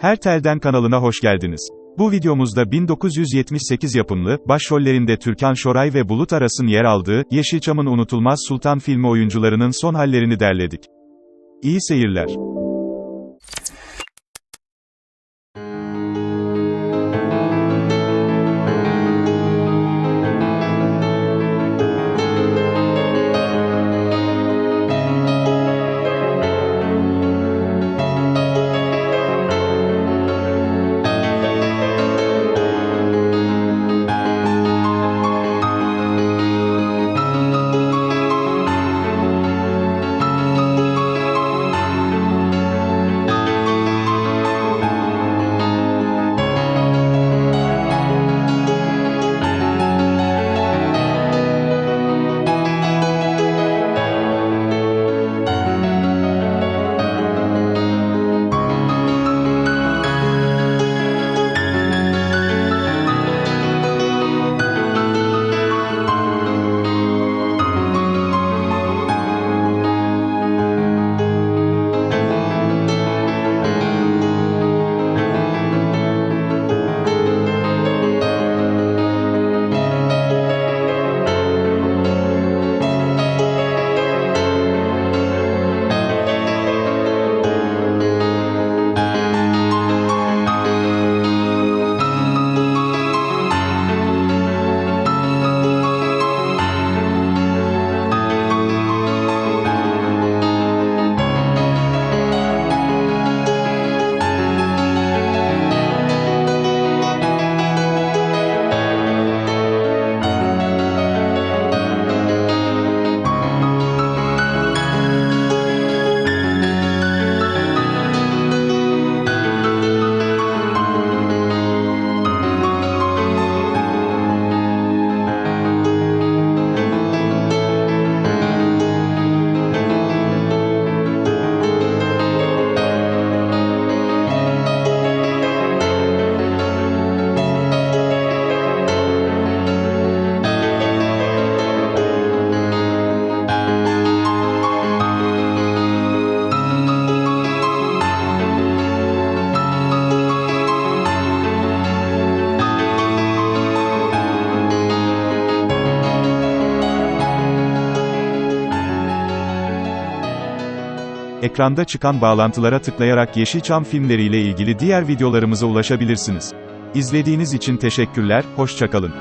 Her Telden kanalına hoş geldiniz. Bu videomuzda 1978 yapımlı, başrollerinde Türkan Şoray ve Bulut Aras'ın yer aldığı, Yeşilçam'ın unutulmaz Sultan filmi oyuncularının son hallerini derledik. İyi seyirler. Ekranda çıkan bağlantılara tıklayarak Yeşilçam filmleriyle ilgili diğer videolarımıza ulaşabilirsiniz. İzlediğiniz için teşekkürler, hoşçakalın.